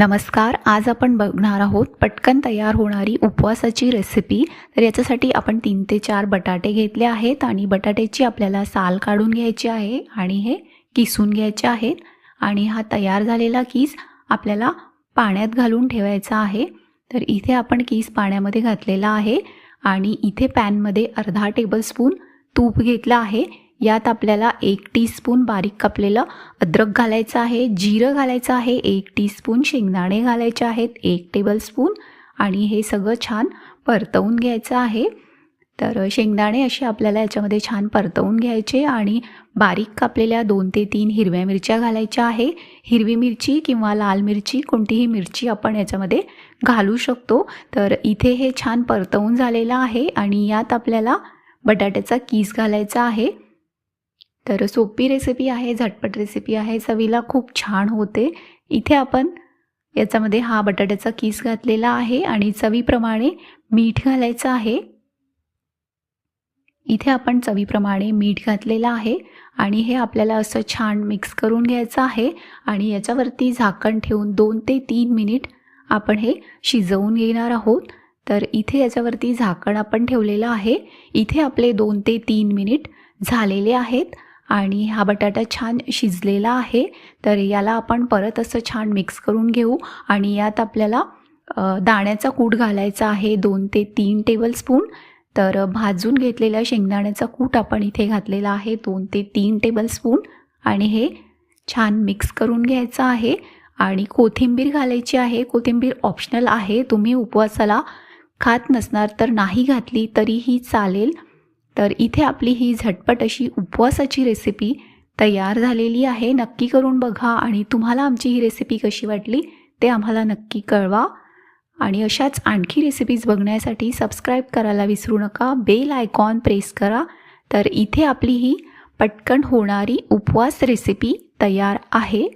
नमस्कार आज आपण बघणार आहोत पटकन तयार होणारी उपवासाची रेसिपी तर याच्यासाठी आपण तीन ते चार बटाटे घेतले आहेत आणि बटाट्याची आपल्याला साल काढून घ्यायची आहे आणि हे किसून घ्यायचे आहेत. आणि हा तयार झालेला किस आपल्याला पाण्यात घालून ठेवायचा आहे. तर इथे आपण किस पाण्यामध्ये घातलेला आहे. आणि इथे पॅनमध्ये अर्धा टेबलस्पून तूप घेतलं आहे. यात आपल्याला एक टीस्पून बारीक कापलेलं अद्रक घालायचं आहे जिरं घालायचं आहे एक टीस्पून शेंगदाणे घालायचे आहेत एक टेबलस्पून आणि हे सगळं छान परतवून घ्यायचं आहे. तर शेंगदाणे असे आपल्याला याच्यामध्ये छान परतवून घ्यायचे आणि बारीक कापलेल्या दोन ते तीन हिरव्या मिरच्या घालायच्या आहे. हिरवी मिरची किंवा लाल मिरची कोणतीही मिरची आपण याच्यामध्ये घालू शकतो. तर इथे हे छान परतवून झालेलं आहे आणि यात आपल्याला बटाट्याचा कीस घालायचा आहे. तर सोपी रेसिपी आहे झटपट रेसिपी आहे. चवीला खूप छान होते. इथे आपण याच्यामध्ये हा बटाट्याचा किस घातलेला आहे आणि चवीप्रमाणे मीठ घालायचं आहे. इथे आपण चवीप्रमाणे मीठ घातलेलं आहे आणि हे आपल्याला असं छान मिक्स करून घ्यायचं आहे आणि याच्यावरती झाकण ठेवून दोन ते तीन मिनिट आपण हे शिजवून घेणार आहोत. तर इथे याच्यावरती झाकण आपण ठेवलेलं आहे. इथे आपले दोन ते तीन मिनिट झालेले आहेत. आणि हा बटाटा छान शिजलेला आहे तर याला आपण परत असं छान मिक्स करून घेऊ. आणि यात आपल्याला दाण्याचा कूट घालायचा आहे दोन ते तीन टेबलस्पून. तर भाजून घेतलेला शेंगदाण्याचा कूट आपण इथे घातलेला आहे दोन ते तीन टेबलस्पून. आणि हे छान मिक्स करून घ्यायचं आहे. आणि कोथिंबीर घालायची आहे कोथिंबीर ऑप्शनल आहे तुम्ही उपवासाला खात नसणार तर नाही घातली तरीही चालेल. तर इथे आपली ही झटपट अशी उपवासाची रेसिपी तयार झालेली आहे. नक्की करून बघा आणि तुम्हाला आमची ही रेसिपी कशी वाटली ते आम्हाला नक्की कळवा. आणि अशाच आणखी रेसिपीज बघण्यासाठी सबस्क्राईब करायला विसरू नका. बेल आयकॉन प्रेस करा. तर इथे आपली ही पटकन होणारी उपवास रेसिपी तयार आहे.